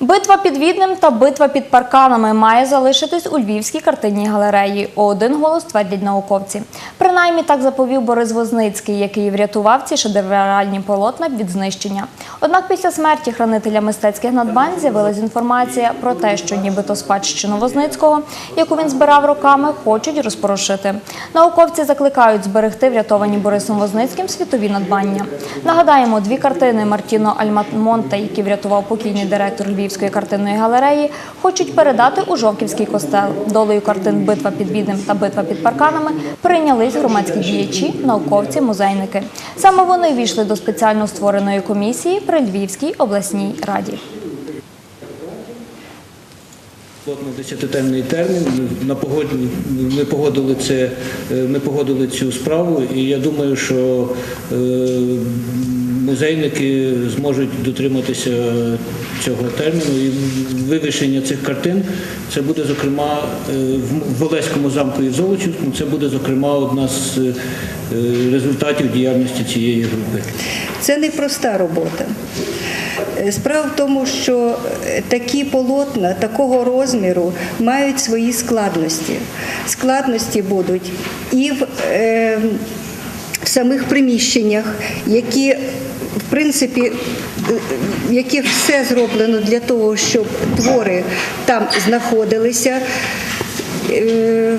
Битва під Віднем та битва під парканами має залишитись у Львівській картинній галереї. Один голос твердять науковці. Принаймні так заповів Борис Возницький, який врятував ці шедевральні полотна від знищення. Однак після смерті хранителя мистецьких надбань з'явилась інформація про те, що нібито спадщину Возницького, яку він збирав роками, хочуть розпорошити. Науковці закликають зберегти врятовані Борисом Возницьким світові надбання. Нагадаємо, дві картини Мартіно Альмонте, які врятував покійний директор Львівської картинної галереї, хочуть передати у Жовківський костел. Долею картин Битва під Віднем та Битва під парканами прийнялись громадські діячі, науковці, музейники. Саме вони війшли до спеціально створеної комісії при Львівській обласній раді. 10-денний термін. На погодні ми погодили це. е, Ми погодили цю справу, і я думаю, що е, музейники зможуть дотриматися цього терміну. І вивішення цих картин це буде зокрема е, в Волеському замку і в Золочівському. Це буде зокрема одна з е, результатів діяльності цієї групи. Це непроста робота. Е, Справа в тому, що такі полотна такого розміру мають свої складності. Складності будуть і в, е, в самих приміщеннях, які в принципі, е, яких все зроблено для того, щоб твори там знаходилися. Е,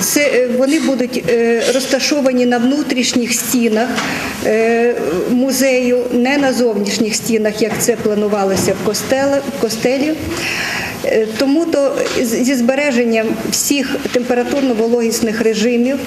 Це е, вони будуть розташовані на внутрішніх стінах музею, не на зовнішніх стінах, як це планувалося в костелі. В костелі. Тому то зі збереженням всіх температурно-вологісних режимів